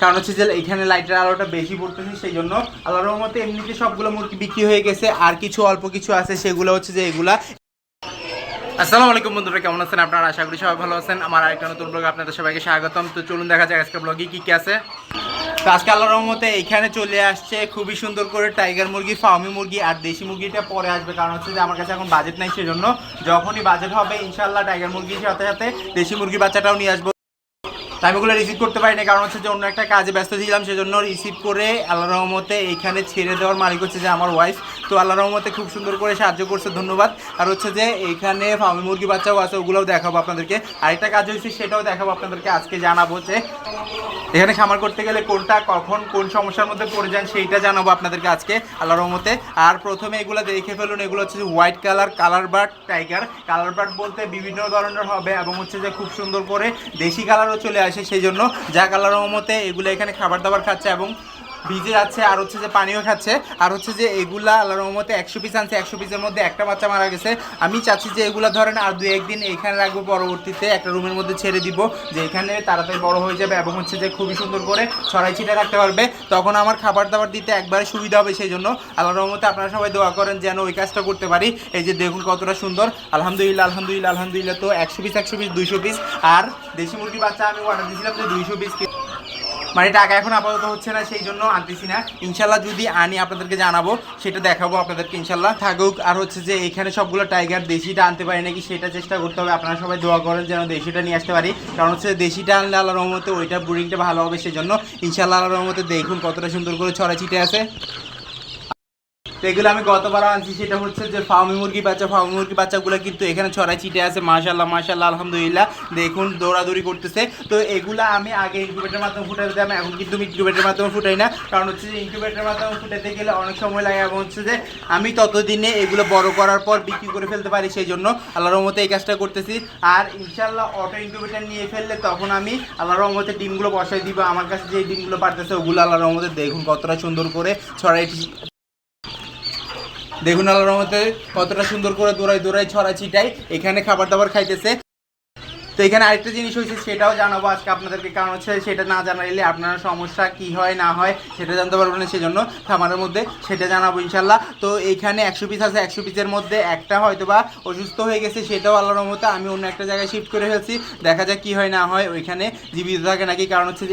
কারণ হচ্ছে যে এখানে লাইটের আলোটা বেশি পড়তেছে সেই জন্য আল্লাহর রহমতে এমনিতে সবগুলো মুরগি বিক্রি হয়ে গেছে, আর কিছু অল্প কিছু আছে, সেগুলো হচ্ছে যে এগুলা। আসসালামু আলাইকুম বন্ধুরা, কেমন আছেন আপনারা? আশা করি সবাই ভালো আছেন। আমার আরেকটা নতুন ব্লগে আপনাদের সবাইকে স্বাগতম। তো চলুন দেখা যাক আজকে ব্লগে কি কি আছে। তো আজকে আল্লাহর রহমতে এখানে চলে আসছে খুবই সুন্দর করে টাইগার মুরগি ফার্মি মুরগি আর দেশি মুরগিটা পরে আসবে, কারণ হচ্ছে যে আমার কাছে এখন বাজেট নাই, সেজন্য যখনই বাজেট হবে ইনশাল্লাহ টাইগার মুরগির সাথে সাথে দেশি মুরগি বাচ্চাটাও নিয়ে আসব। আমি ওগুলো রিসিভ করতে পারিনি, কারণ হচ্ছে যে অন্য একটা কাজে ব্যস্ত ছিলাম, সেজন্য রিসিভ করে আল্লাহ রহমতে এইখানে ছেড়ে দেওয়ার মালিক হচ্ছে যে আমার ওয়াইফ তো আল্লাহ রহমতে খুব সুন্দর করে সাহায্য করছে, ধন্যবাদ। আর হচ্ছে যে এইখানে ফার্মি মুরগি বাচ্চাও আছে, ওগুলোও দেখাবো আপনাদেরকে। আরেকটা কাজ হয়েছে, সেটাও দেখাবো আপনাদেরকে, আজকে জানাব যে এখানে খামার করতে গেলে কোনটা কখন কোন সমস্যার মধ্যে পড়ে যান সেইটা জানাব আপনাদেরকে আজকে আল্লাহ রহমতে। আর প্রথমে এগুলো দেখে ফেলুন, এগুলো হচ্ছে যে white colour colour bird tiger colour bird বলতে বিভিন্ন ধরনের হবে, এবং হচ্ছে যে খুব সুন্দর করে দেশি কালারও চলে আসে। সেই জন্য। যা আল্লাহ রহমতে এগুলো এখানে খাবার দাবার খাচ্ছে এবং ভিজে যাচ্ছে, আর হচ্ছে যে পানিও খাচ্ছে। আর হচ্ছে যে এগুলা আল্লাহ রহমতে একশো পিস আনছে, একশো পিসের মধ্যে একটা বাচ্চা মারা গেছে। আমি চাচ্ছি যে এগুলা ধরেন আর দু একদিন এখানে রাখব, পরবর্তীতে একটা রুমের মধ্যে ছেড়ে দিব, যে এখানে তাড়াতাড়ি বড় হয়ে যাবে এবং হচ্ছে যে খুবই সুন্দর করে ছড়াই ছিটে রাখতে পারবে। তখন আমার খাবার দাবার দিতে একবারে সুবিধা হবে সেই জন্য। আল্লাহ রহমতে আপনারা সবাই দোয়া করেন যেন ওই কাজটা করতে পারি। এই যে দেখুন কতটা সুন্দর। আলহামদুলিল্লাহ আলহামদুলিল্লাহ আলহামদুলিল্লাহ তো একশো পিস একশো পিস দুইশো পিস আর দেশি মুরগি বাচ্চা আমি অর্ডার দিয়েছিলাম যে দুইশো পিস মানে টাকা এখন আপাতত হচ্ছে না, সেই জন্য আনতেছি না। ইনশাল্লাহ যদি আনি, আপনাদেরকে জানাব, সেটা দেখাবো আপনাদেরকে ইনশাল্লাহ। থাকুক, আর হচ্ছে যে এখানে সবগুলো টাইগার দেশিটা আনতে পারি নাকি, সেটা চেষ্টা করতে হবে। আপনারা সবাই দোয়া করেন যেন দেশিটা নিয়ে আসতে পারি। কারণ হচ্ছে দেশিটা আনলে আল্লাহ রহমতে ওইটা ব্রিডিংটা ভালো হবে সেই জন্য ইনশাল্লাহ আল্লাহ রহমতে দেখুন কতটা সুন্দর করে ছড়া ছিটে আছে। তো এগুলো আমি গতবার আনছি, সেটা হচ্ছে যে ফার্মি মুরগি বাচ্চা, ফার্মি মুরগি বাচ্চাগুলো কিন্তু এখানে ছড়াই ছিটে আছে মাশাল্লাহ মাশাল্লাহ আলহামদুলিল্লাহ, দেখুন, দৌড়াদৌড়ি করতেছে। তো এগুলো আমি আগে ইনকিউবেটারের মাধ্যমে ফুটাই দিতাম, এখন কিন্তু ইনকিউবেটারের মাধ্যমে ফুটাই না, কারণ হচ্ছে যে ইনকিউবেটারের মাধ্যমে ফুটাতে গেলে অনেক সময় লাগে এবং হচ্ছে যে আমি ততদিনে এগুলো বড় করার পর বিক্রি করে ফেলতে পারি, সেই জন্য আল্লাহর রহমতে এই কাজটা করতেছি। আর ইনশাল্লাহ অটো ইনকিউবেটার নিয়ে ফেললে তখন আমি আল্লাহর রহমতে ডিমগুলো বসাই দিব, আমার কাছে যে ডিমগুলো পারতেছে ওগুলো আল্লাহর রহমতে দেখুন কতটা সুন্দর করে ছড়াই দেখুন আল্লাহর রহমতে কতটা সুন্দর করে দৌড়াই দৌড়াই ছড়া ছিটাই এখানে খাবার দাবার খাইতেছে। তো এখানে আরেকটা জিনিস হয়েছে সেটাও জানাব আজকে আপনাদেরকে। কারণ হচ্ছে সেটা না জানাইলে আপনারা সমস্যা কি হয়, না হয়, সেটা জানতে পারবেন না, সেজন্য খামারের মধ্যে সেটা জানাব ইনশাল্লাহ তো এইখানে একশো পিস আছে, একশো পিসের মধ্যে একটা হয়তো বা অসুস্থ হয়ে গেছে, সেটাও আল্লাহর মতো আমি অন্য একটা জায়গায় শিফট করে ফেলছি। দেখা যাক কি হয়, না হয়, ওইখানে জীবিত থাকে নাকি, কারণ হচ্ছে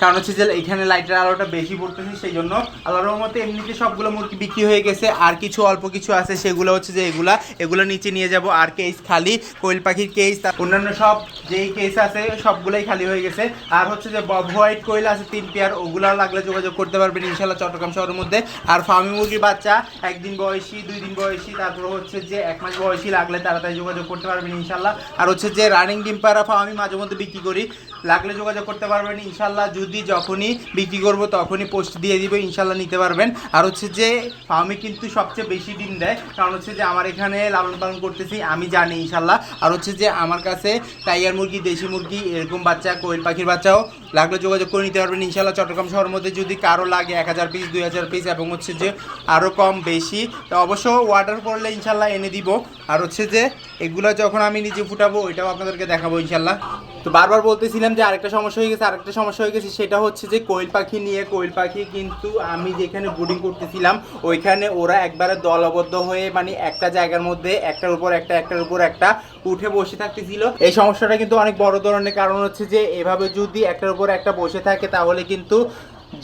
কারণ হচ্ছে যে এখানে লাইটের আলোটা বেশি পড়তেছে সেই জন্য আল্লাহর রহমতে এমনিতে সবগুলো মুরগি বিক্রি হয়ে গেছে। আর কিছু অল্প কিছু আছে, সেগুলো হচ্ছে যে এগুলা, এগুলো নিচে নিয়ে যাব। আর কেস খালি, কোয়েল পাখির কেস অন্যান্য সব যেই কেস আছে, সবগুলোই খালি হয়ে গেছে। আর হচ্ছে যে বব হোয়াইট কোয়েল আছে, তিন পেয়ার ওগুলো লাগলে যোগাযোগ করতে পারবেন ইনশাল্লাহ চট্টগ্রাম শহরের মধ্যে। আর ফার্মি মুরগির বাচ্চা, একদিন বয়সী, দুই দিন বয়সী, তারপর হচ্ছে যে এক মাস বয়সী লাগলে তাড়াতাড়ি যোগাযোগ করতে পারবেন ইনশাল্লাহ আর হচ্ছে যে রানিং ডিম পাড়া ফার্মি মাঝে মধ্যে বিক্রি করি। লাগলে যোগাযোগ করতে পারবেন। ইনশাল্লাহ যদি যখনই বিক্রি করব তখনই পোস্ট দিয়ে দিব, ইনশাল্লাহ নিতে পারবেন। আর হচ্ছে যে ফার্মে কিন্তু সবচেয়ে বেশি ডিম দেয়, কারণ হচ্ছে যে আমার এখানে লালন পালন করতেছি, আমি জানি ইনশাল্লাহ। আর হচ্ছে যে আমার কাছে টাইগার মুরগি, দেশি মুরগি, এরকম বাচ্চা, কোয়েল পাখির বাচ্চাও লাগলে যোগাযোগ করে নিতে পারবেন। ইনশাল্লাহ চট্টগ্রাম শহরের মধ্যে যদি কারও লাগে এক হাজার পিস দুই হাজার পিস এবং হচ্ছে যে আরও কম বেশি, তো অবশ্য অর্ডার করলে ইনশাল্লাহ এনে দিব। আর হচ্ছে যে, এগুলো যখন আমি নিজে ফুটাবো, ওইটাও আপনাদেরকে দেখাবো ইনশাল্লাহ। তো বারবার বলতেছিলাম যে আরেকটা সমস্যা হয়ে গেছে, আরেকটা সমস্যা হয়ে গেছে, সেটা হচ্ছে যে কোয়েল পাখি নিয়ে, কোয়েল পাখি কিন্তু আমি যেখানে ব্রুডিং করতেছিলাম, ওইখানে ওরা একবারে দলবদ্ধ হয়ে মানে একটা জায়গার মধ্যে একটার উপর একটা, একটার উপর একটা উঠে বসে থাকতেছিল। এই সমস্যাটা কিন্তু অনেক বড় ধরনের কারণ হচ্ছে যে এভাবে যদি একটার উপর একটা বসে থাকে, তাহলে কিন্তু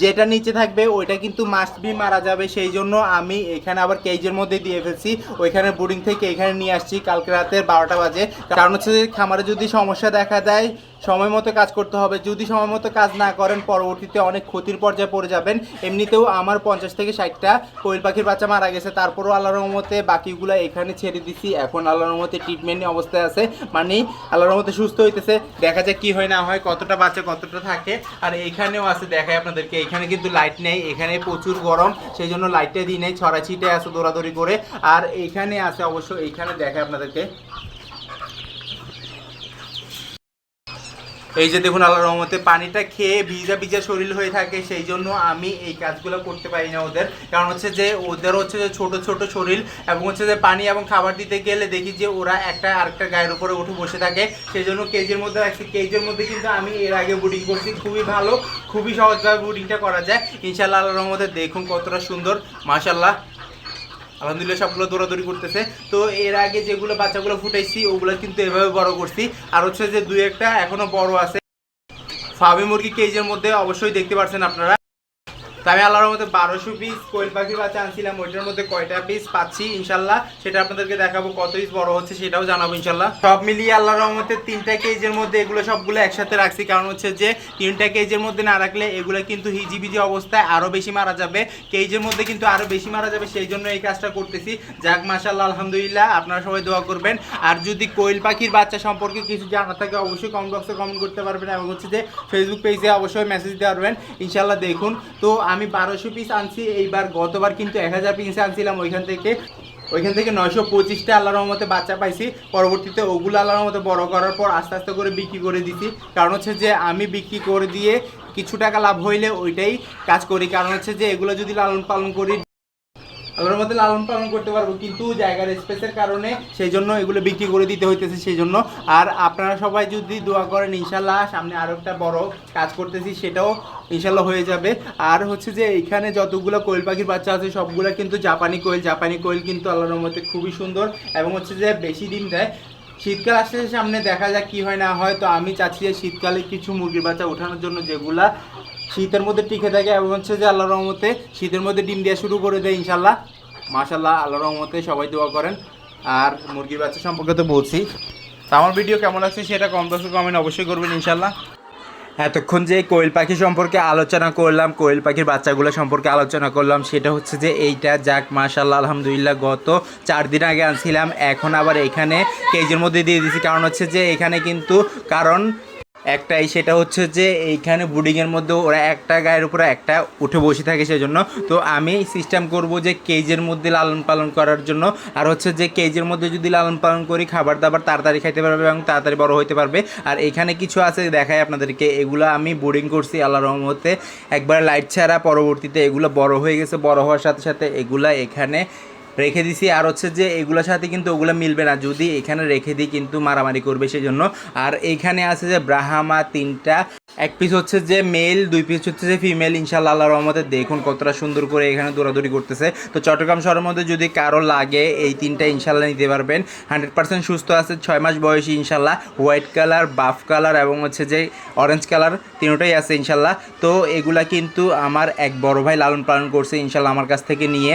যেটা নিচে থাকবে, ওইটা কিন্তু মাস্ট বি মারা যাবে। সেই জন্য আমি এখানে আবার কেজের মধ্যে দিয়ে ফেলছি। ওইখানে বোর্ডিং থেকে এখানে নিয়ে আসছি কালকে রাতের বারোটা বাজে। কারণ হচ্ছে খামারে যদি সমস্যা দেখা দেয় সময় মতো কাজ করতে হবে। যদি সময় মতো কাজ না করেন, পরবর্তীতে অনেক ক্ষতির পর্যায়ে পড়ে যাবেন। এমনিতেও আমার পঞ্চাশ থেকে ষাটটা কোয়েল পাখির বাচ্চা মারা গেছে। তারপরও আল্লাহর রহমতে বাকিগুলো এখানে ছেড়ে দিছি। এখন আল্লাহর রহমতে ট্রিটমেন্ট অবস্থায় আছে। মানে আল্লাহর রহমতে সুস্থ হইতেছে। দেখা যায় কি হয় না হয়, কতটা বাচ্চা কতটা থাকে। আর এইখানেও আছে দেখায় আপনাদেরকে। এখানে কিন্তু লাইট নেই। এখানে প্রচুর গরম। সেই জন্য লাইটটা দিই নেই। ছড়া ছিটে আছে দৌড়াদৌড়ি করে। আর এইখানে আছে অবশ্য এইখানে দেখায় আপনাদেরকে। এই যে দেখুন আল্লাহ রহমতে পানিটা খেয়ে ভিজা ভিজা শরীর হয়ে থাকে, সেই জন্য আমি এই কাজগুলো করতে পারি না ওদের। কারণ হচ্ছে যে ওদের হচ্ছে যে ছোট ছোট শরীর এবং হচ্ছে যে পানি এবং খাবার দিতে গেলে দেখি যে ওরা একটা আরেকটা গায়ের উপরে উঠে বসে থাকে। সেই জন্য কেজের মধ্যে রাখছি কেজের মধ্যে কিন্তু আমি এর আগে বুডিং করছি, খুবই ভালো, খুবই সহজভাবে বুডিংটা করা যায়। ইনশাল্লাহ আল্লাহ রহমতে দেখুন কতটা সুন্দর মাশাল্লাহ আলহামদুলিল্লাহ সবগুলো দৌড়াদৌড়ি করতেছে। তো এর আগে যেগুলো বাচ্চাগুলো ফুটাইছি, ওগুলো কিন্তু এভাবে বড় করছি। আর হচ্ছে যে দুই একটা এখনও বড় আছে। ফার্মি মুরগি কেজের মধ্যে অবশ্যই দেখতে পাচ্ছেন আপনারা। তো আমি আল্লাহর মধ্যে বারোশো পিস কোয়েল পাখির বাচ্চা আনছিলাম। ওইটার মধ্যে কয়টা পিস পাচ্ছি ইনশাল্লাহ, সেটা আপনাদেরকে দেখাবো কত পিস বড় হচ্ছে সেটাও জানাব ইনশাল্লাহ। সব মিলিয়ে আল্লাহর রহমতে তিনটা কেজের মধ্যে এগুলো সবগুলো একসাথে রাখছি। কারণ হচ্ছে যে, তিনটা কেজের মধ্যে না রাখলে এগুলো কিন্তু হিজিবিজি অবস্থায় আরও বেশি মারা যাবে। কেজের মধ্যে কিন্তু আরও বেশি মারা যাবে সেই জন্য এই কাজটা করতেছি। যাক মাশাল্লাহ আলহামদুলিল্লাহ, আপনারা সবাই দোয়া করবেন। আর যদি কোয়েল পাখির বাচ্চা সম্পর্কে কিছু জানা থাকে, অবশ্যই কমেন্ট বক্সে কমেন্ট করতে পারবেন। এবং হচ্ছে যে ফেসবুক পেজে অবশ্যই মেসেজ দিতে পারবেন ইনশাল্লাহ দেখুন। তো আমি বারোশো পিস আনছি, এইবার গতবার কিন্তু এক হাজার পিস আনছিলাম ওইখান থেকে। ওইখান থেকে নয়শো পঁচিশটা আল্লাহর মতে বাচ্চা পাইছি। পরবর্তীতে ওগুলো আল্লাহর রহমতে বড় করার পর আস্তে আস্তে করে বিক্রি করে দিছি। কারণ হচ্ছে যে আমি বিক্রি করে দিয়ে কিছু টাকা লাভ হইলে ওইটাই কাজ করি। কারণ হচ্ছে যে এগুলো যদি লালন পালন করি আল্লাহর মধ্যে লালন পালন করতে পারব, কিন্তু জায়গার স্পেসের কারণে সেই জন্য এগুলো বিক্রি করে দিতে হইতেছে সেই জন্য। আর আপনারা সবাই যদি দোয়া করেন ইনশাল্লাহ সামনে আরও একটা বড় কাজ করতেছি, সেটাও ইনশাল্লাহ হয়ে যাবে। আর হচ্ছে যে এখানে যতগুলো কোয়েল পাখির বাচ্চা আছে, সবগুলো কিন্তু জাপানি কোয়েল। জাপানি কোয়েল কিন্তু আল্লাহর মধ্যে খুবই সুন্দর এবং হচ্ছে যে বেশি ডিম দেয়। শীতকাল আসতে সামনে দেখা যাক কি হয় না হয়। তো আমি চাচ্ছি যে শীতকালে কিছু মুরগির বাচ্চা ওঠানোর জন্য যেগুলা শীতের মধ্যে টিকে থাকে এবং হচ্ছে যে আল্লাহ রহমতে শীতের মধ্যে ডিম দেওয়া শুরু করে দেয় ইনশাল্লাহ মাশাল্লাহ আল্লাহ রহমতে সবাই দোয়া করেন। আর মুরগির বাচ্চা সম্পর্কে তো বলছি। তো আমার ভিডিও কেমন লাগছে সেটা কম দশ কমেন্ট অবশ্যই করবেন ইনশাল্লাহ এতক্ষণ যে কোয়েল পাখি সম্পর্কে আলোচনা করলাম, কোয়েল পাখির বাচ্চাগুলো সম্পর্কে আলোচনা করলাম, সেটা হচ্ছে যে এইটা যাক মাশাল্লাহ আলহামদুলিল্লাহ, গত চার দিন আগে আনছিলাম, এখন আবার এখানে কেজির মধ্যে দিয়ে দিয়েছি কারণ হচ্ছে যে এখানে কিন্তু, কারণ একটাই সেটা হচ্ছে যে এইখানে বুডিংয়ের মধ্যে ওরা একটা গায়ের উপরে একটা উঠে বসে থাকে সেজন্য। তো আমি সিস্টেম করব যে কেজের মধ্যে লালন পালন করার জন্য। আর হচ্ছে যে কেজের মধ্যে যদি লালন পালন করি, খাবার দাবার তাড়াতাড়ি খাইতে পারবে এবং তাড়াতাড়ি বড় হতে পারবে। আর এখানে কিছু আছে দেখায় আপনাদেরকে। এগুলো আমি বোর্ডিং করছি আল্লাহ রহমতে। একবার লাইট ছাড়া পরবর্তীতে এগুলো বড় হয়ে গেছে। বড় হওয়ার সাথে সাথে এগুলা এখানে রেখে দিছি। আর হচ্ছে যে এগুলোর সাথে কিন্তু ওগুলো মিলবে না। যদি এখানে রেখে দিই কিন্তু মারামারি করবে সেই জন্য আর এইখানে আছে যে ব্রাহামা তিনটা। এক পিস হচ্ছে যে মেল দুই পিস হচ্ছে যে ফিমেল ইনশাল্লাহ আল্লাহ রহমতে দেখুন কতটা সুন্দর করে এখানে দৌড়াদৌড়ি করতেছে। তো চট্টগ্রাম শহরের মধ্যে যদি কারও লাগে, এই তিনটা ইনশাল্লাহ নিতে পারবেন। হান্ড্রেড পার্সেন্ট সুস্থ আছে, ছয় মাস বয়সী ইনশাল্লাহ হোয়াইট কালার বাফ কালার এবং হচ্ছে যে অরেঞ্জ কালার তিনটাই আছে ইনশাল্লাহ তো এগুলা কিন্তু আমার এক বড় ভাই লালন পালন করছে ইনশাল্লাহ আমার কাছ থেকে নিয়ে।